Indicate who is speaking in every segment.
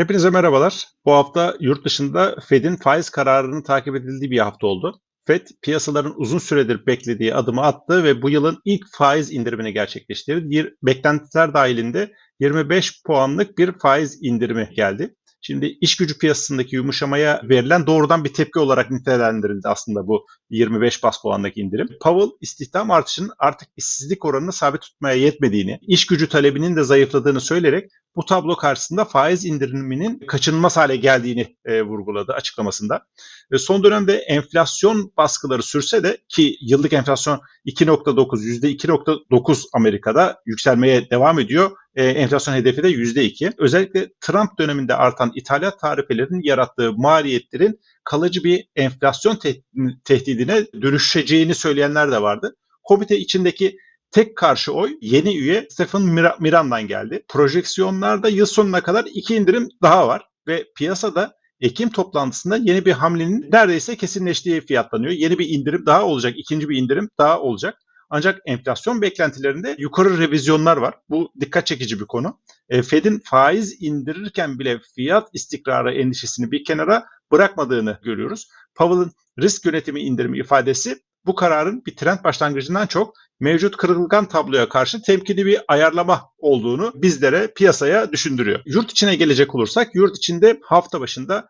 Speaker 1: Hepinize merhabalar. Bu hafta yurt dışında Fed'in faiz kararının takip edildiği bir hafta oldu. Fed piyasaların uzun süredir beklediği adımı attı ve bu yılın ilk faiz indirimini gerçekleştirdi. Beklentiler dahilinde 25 puanlık bir faiz indirimi geldi. Şimdi iş gücü piyasasındaki yumuşamaya verilen doğrudan bir tepki olarak nitelendirildi aslında bu 25 bas puandaki indirim. Powell istihdam artışının artık işsizlik oranını sabit tutmaya yetmediğini, iş gücü talebinin de zayıfladığını söyleyerek bu tablo karşısında faiz indiriminin kaçınılmaz hale geldiğini e, vurguladı açıklamasında. E, son dönemde enflasyon baskıları sürse de ki yıllık enflasyon 2.9, %2.9 Amerika'da yükselmeye devam ediyor. E, enflasyon hedefi de %2. Özellikle Trump döneminde artan ithalat tarifelerinin yarattığı maliyetlerin kalıcı bir enflasyon tehdidine dönüşeceğini söyleyenler de vardı. Komite içindeki Tek karşı oy yeni üye Stephen Miran'dan geldi. Projeksiyonlarda yıl sonuna kadar iki indirim daha var ve piyasada Ekim toplantısında yeni bir hamlenin neredeyse kesinleştiği fiyatlanıyor. Yeni bir indirim daha olacak, ikinci bir indirim daha olacak. Ancak enflasyon beklentilerinde yukarı revizyonlar var. Bu dikkat çekici bir konu. E, Fed'in faiz indirirken bile fiyat istikrarı endişesini bir kenara bırakmadığını görüyoruz. Powell'ın risk yönetimi indirimi ifadesi bu kararın bir trend başlangıcından çok mevcut kırılgan tabloya karşı temkinli bir ayarlama olduğunu bizlere, piyasaya düşündürüyor. Yurt içine gelecek olursak, yurt içinde hafta başında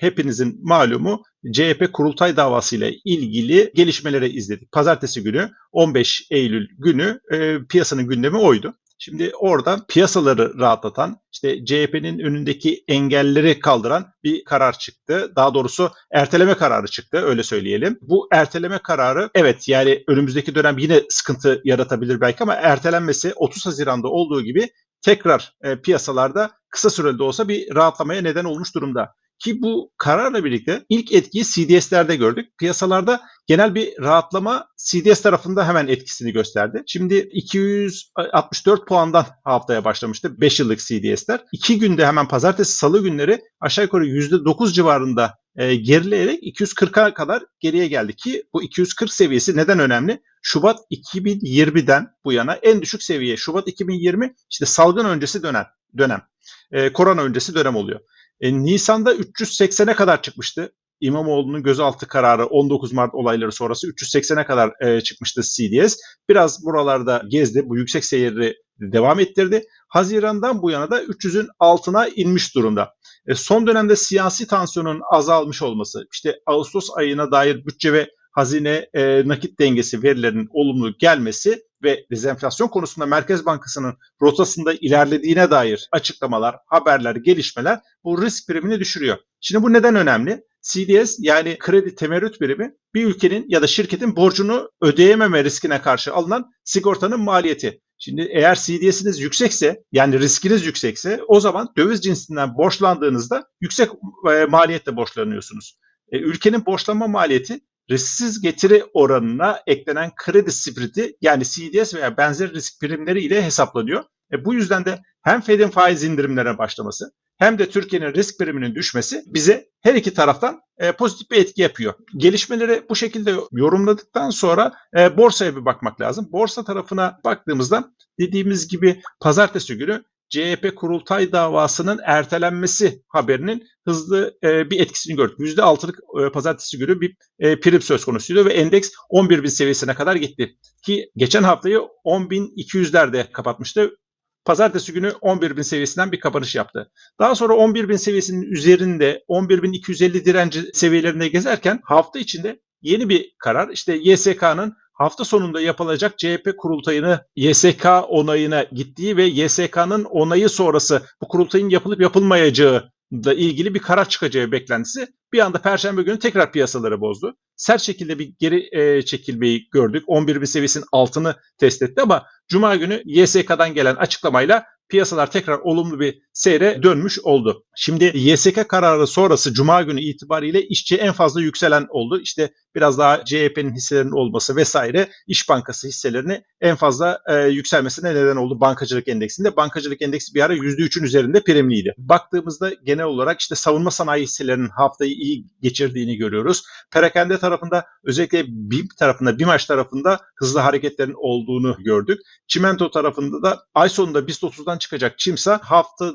Speaker 1: hepinizin malumu CHP kurultay davası ile ilgili gelişmeleri izledik. Pazartesi günü 15 Eylül günü e, piyasanın gündemi oydu. Şimdi orada piyasaları rahatlatan, işte CHP'nin önündeki engelleri kaldıran bir karar çıktı. Daha doğrusu erteleme kararı çıktı öyle söyleyelim. Bu erteleme kararı evet yani önümüzdeki dönem yine sıkıntı yaratabilir belki ama ertelenmesi 30 Haziran'da olduğu gibi tekrar e, piyasalarda kısa süreli de olsa bir rahatlamaya neden olmuş durumda. Ki bu kararla birlikte ilk etkiyi CDS'lerde gördük. Piyasalarda genel bir rahatlama CDS tarafında hemen etkisini gösterdi. Şimdi 264 puandan haftaya başlamıştı 5 yıllık CDS'ler. 2 günde hemen pazartesi salı günleri aşağı yukarı %9 civarında e, gerileyerek 240'a kadar geriye geldi ki bu 240 seviyesi neden önemli? Şubat 2020'den bu yana en düşük seviye. Şubat 2020 işte salgın öncesi dönem. dönem. E, korona öncesi dönem oluyor. E, Nisan'da 380'e kadar çıkmıştı. İmamoğlu'nun gözaltı kararı 19 Mart olayları sonrası 380'e kadar e, çıkmıştı CDS. Biraz buralarda gezdi. Bu yüksek seyri devam ettirdi. Haziran'dan bu yana da 300'ün altına inmiş durumda. E, son dönemde siyasi tansiyonun azalmış olması, işte Ağustos ayına dair bütçe ve hazine e, nakit dengesi verilerinin olumlu gelmesi ve dezenflasyon konusunda Merkez Bankası'nın rotasında ilerlediğine dair açıklamalar, haberler, gelişmeler bu risk primini düşürüyor. Şimdi bu neden önemli? CDS yani kredi temerrüt birimi bir ülkenin ya da şirketin borcunu ödeyememe riskine karşı alınan sigortanın maliyeti. Şimdi eğer CDS'iniz yüksekse yani riskiniz yüksekse o zaman döviz cinsinden borçlandığınızda yüksek e, maliyetle borçlanıyorsunuz. E, ülkenin borçlanma maliyeti risksiz getiri oranına eklenen kredi spreadi yani CDS veya benzer risk primleri ile hesaplanıyor. E bu yüzden de hem Fed'in faiz indirimlerine başlaması hem de Türkiye'nin risk priminin düşmesi bize her iki taraftan e, pozitif bir etki yapıyor. Gelişmeleri bu şekilde yorumladıktan sonra e, borsaya bir bakmak lazım. Borsa tarafına baktığımızda dediğimiz gibi pazartesi günü CHP kurultay davasının ertelenmesi haberinin hızlı e, bir etkisini gördük. %6'lık e, pazartesi günü bir e, prim söz konusuydu ve endeks 11 bin seviyesine kadar gitti. Ki geçen haftayı 10.200'lerde kapatmıştı. Pazartesi günü 11 bin seviyesinden bir kapanış yaptı. Daha sonra 11 bin seviyesinin üzerinde 11.250 direnci seviyelerinde gezerken hafta içinde yeni bir karar işte YSK'nın hafta sonunda yapılacak CHP kurultayını YSK onayına gittiği ve YSK'nın onayı sonrası bu kurultayın yapılıp yapılmayacağı da ilgili bir karar çıkacağı beklentisi bir anda Perşembe günü tekrar piyasaları bozdu. Sert şekilde bir geri e, çekilmeyi gördük. 11 bin seviyesinin altını test etti ama Cuma günü YSK'dan gelen açıklamayla piyasalar tekrar olumlu bir seyre dönmüş oldu. Şimdi YSK kararı sonrası Cuma günü itibariyle işçi en fazla yükselen oldu. İşte biraz daha CHP'nin hisselerinin olması vesaire İş Bankası hisselerini en fazla e, yükselmesine neden oldu bankacılık endeksinde. Bankacılık endeksi bir ara %3'ün üzerinde primliydi. Baktığımızda genel olarak işte savunma sanayi hisselerinin haftayı iyi geçirdiğini görüyoruz. Perakende tarafında özellikle BİM tarafında, BİMAŞ tarafında hızlı hareketlerin olduğunu gördük. Çimento tarafında da ay sonunda BIST 30'dan çıkacak Çimsa hafta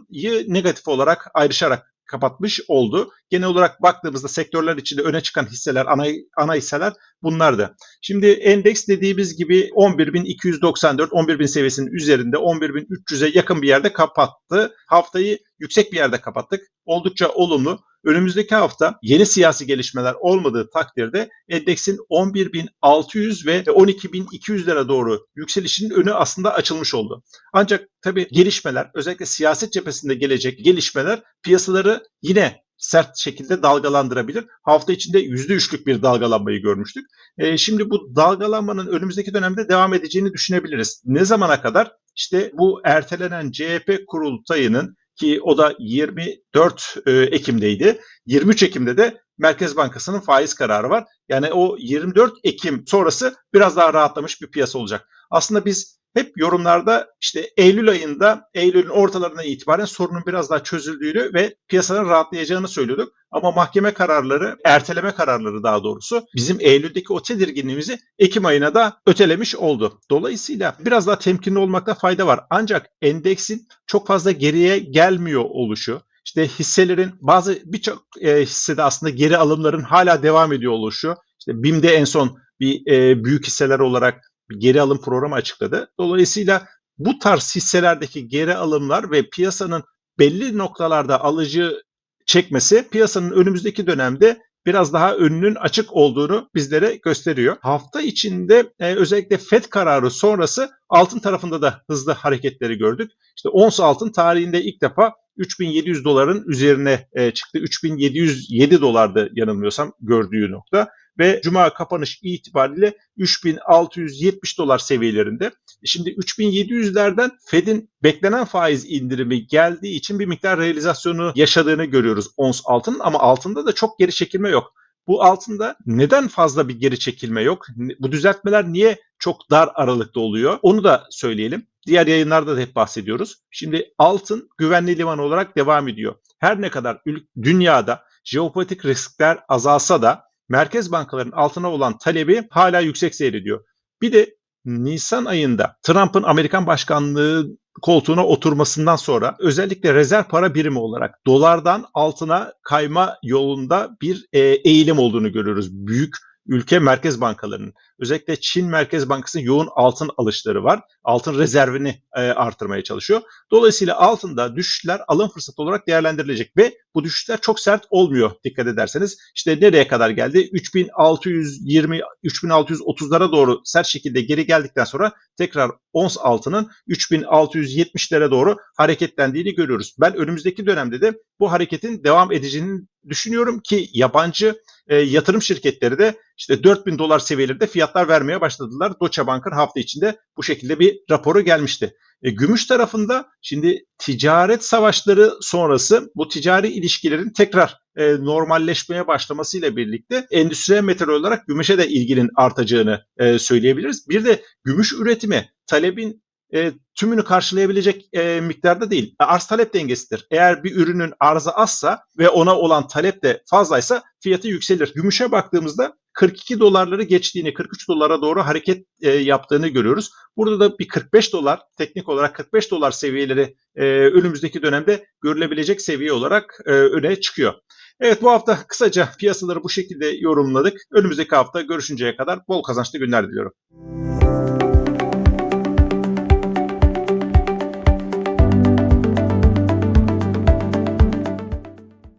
Speaker 1: negatif olarak ayrışarak kapatmış oldu. Genel olarak baktığımızda sektörler içinde öne çıkan hisseler, ana, ana hisseler bunlardı. Şimdi endeks dediğimiz gibi 11.294, 11.000 seviyesinin üzerinde 11.300'e yakın bir yerde kapattı. Haftayı yüksek bir yerde kapattık. Oldukça olumlu. Önümüzdeki hafta yeni siyasi gelişmeler olmadığı takdirde endeksin 11.600 ve 12.200'lere doğru yükselişinin önü aslında açılmış oldu. Ancak tabii gelişmeler özellikle siyaset cephesinde gelecek gelişmeler piyasaları yine sert şekilde dalgalandırabilir. Hafta içinde %3'lük bir dalgalanmayı görmüştük. E, şimdi bu dalgalanmanın önümüzdeki dönemde devam edeceğini düşünebiliriz. Ne zamana kadar? İşte bu ertelenen CHP kurultayının ki o da 24 e, Ekim'deydi. 23 Ekim'de de Merkez Bankası'nın faiz kararı var. Yani o 24 Ekim sonrası biraz daha rahatlamış bir piyasa olacak. Aslında biz hep yorumlarda işte Eylül ayında, Eylül'ün ortalarına itibaren sorunun biraz daha çözüldüğünü ve piyasanın rahatlayacağını söylüyorduk. Ama mahkeme kararları, erteleme kararları daha doğrusu bizim Eylül'deki o tedirginliğimizi Ekim ayına da ötelemiş oldu. Dolayısıyla biraz daha temkinli olmakta fayda var. Ancak endeksin çok fazla geriye gelmiyor oluşu, işte hisselerin bazı birçok e, hissede aslında geri alımların hala devam ediyor oluşu. İşte BİM'de en son bir e, büyük hisseler olarak geri alım programı açıkladı. Dolayısıyla bu tarz hisselerdeki geri alımlar ve piyasanın belli noktalarda alıcı çekmesi piyasanın önümüzdeki dönemde biraz daha önünün açık olduğunu bizlere gösteriyor. Hafta içinde e, özellikle FED kararı sonrası altın tarafında da hızlı hareketleri gördük. İşte ons altın tarihinde ilk defa 3700 doların üzerine e, çıktı. 3707 dolardı yanılmıyorsam gördüğü nokta ve cuma kapanış itibariyle 3670 dolar seviyelerinde. Şimdi 3700'lerden Fed'in beklenen faiz indirimi geldiği için bir miktar realizasyonu yaşadığını görüyoruz ons altının ama altında da çok geri çekilme yok. Bu altında neden fazla bir geri çekilme yok? Bu düzeltmeler niye çok dar aralıkta oluyor? Onu da söyleyelim. Diğer yayınlarda da hep bahsediyoruz. Şimdi altın güvenli liman olarak devam ediyor. Her ne kadar dünyada jeopolitik riskler azalsa da merkez bankalarının altına olan talebi hala yüksek seyrediyor. Bir de Nisan ayında Trump'ın Amerikan başkanlığı koltuğuna oturmasından sonra özellikle rezerv para birimi olarak dolardan altına kayma yolunda bir e, eğilim olduğunu görüyoruz. Büyük ülke merkez bankalarının. Özellikle Çin Merkez Bankası'nın yoğun altın alışları var. Altın rezervini e, artırmaya çalışıyor. Dolayısıyla altında düşüşler alım fırsatı olarak değerlendirilecek ve bu düşüşler çok sert olmuyor dikkat ederseniz. İşte nereye kadar geldi? 3620 3630'lara doğru sert şekilde geri geldikten sonra tekrar ons altının 3670'lere doğru hareketlendiğini görüyoruz. Ben önümüzdeki dönemde de bu hareketin devam edeceğini düşünüyorum ki yabancı e, yatırım şirketleri de işte 4000 dolar seviyelerinde fiyatlar vermeye başladılar. Deutsche Bank'ın hafta içinde bu şekilde bir raporu gelmişti. E, gümüş tarafında şimdi ticaret savaşları sonrası bu ticari ilişkilerin tekrar e, normalleşmeye başlamasıyla birlikte endüstriyel metal olarak gümüşe de ilginin artacağını e, söyleyebiliriz. Bir de gümüş üretimi talebin e, tümünü karşılayabilecek e, miktarda değil. Arz talep dengesidir. Eğer bir ürünün arzı azsa ve ona olan talep de fazlaysa fiyatı yükselir. Gümüşe baktığımızda 42 dolarları geçtiğini, 43 dolara doğru hareket e, yaptığını görüyoruz. Burada da bir 45 dolar, teknik olarak 45 dolar seviyeleri e, önümüzdeki dönemde görülebilecek seviye olarak e, öne çıkıyor. Evet bu hafta kısaca piyasaları bu şekilde yorumladık. Önümüzdeki hafta görüşünceye kadar bol kazançlı günler diliyorum.